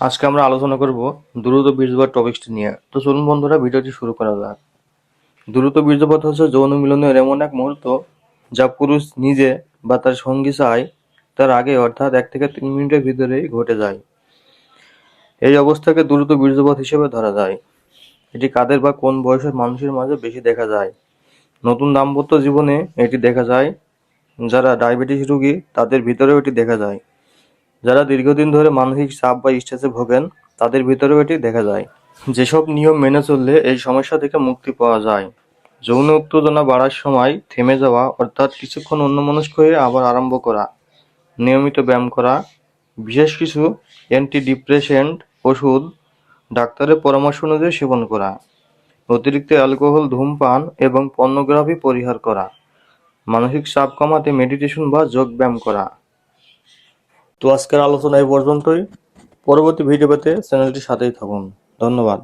আজকে আমরা আলোচনা করব দ্রুত বীর্যপাত টপিকসটি নিয়ে। তো চলুন বন্ধুরা, ভিডিওটি শুরু করা যাক। দ্রুত বীর্যপাত হচ্ছে যৌন মিলনের এমন এক মুহূর্ত যা পুরুষ নিজে বা তার সঙ্গী চায় তার আগে অর্থাৎ এক থেকে তিন মিনিটের ভিতরেই ঘটে যায়। এই অবস্থাকে দ্রুত বীর্যপাত হিসেবে ধরা যায়। এটি কাদের বা কোন বয়সের মানুষের মাঝে বেশি দেখা যায়। নতুন দাম্পত্য জীবনে এটি দেখা যায়। যারা ডায়াবেটিস রোগী, তাদের ভিতরেও এটি দেখা যায়। যারা দীর্ঘদিন ধরে মানসিক চাপ বা স্ট্রেসে ভোগেন, তাদের ভিতরেও এটি দেখা যায়। যেসব নিয়ম মেনে চললে এই সমস্যা থেকে মুক্তি পাওয়া যায়। যৌন উত্তেজনা বাড়ার সময় থেমে যাওয়া, অর্থাৎ কিছুক্ষণ অন্যমনস্ক হয়ে আবার আরম্ভ করা, নিয়মিত ব্যায়াম করা, বিশেষ কিছু অ্যান্টি ডিপ্রেশেন্ট ওষুধ, ডাক্তারের পরামর্শ অনুযায়ী সেবন করা, অতিরিক্ত অ্যালকোহল ধূমপান এবং পর্নোগ্রাফি পরিহার করা, মানসিক চাপ কমাতে মেডিটেশন বা যোগ ব্যায়াম করা। তো আজকের আলোচনা এই পর্যন্তই। পরবর্তী ভিডিও পেতে চ্যানেলটির সাথেই থাকুন। ধন্যবাদ।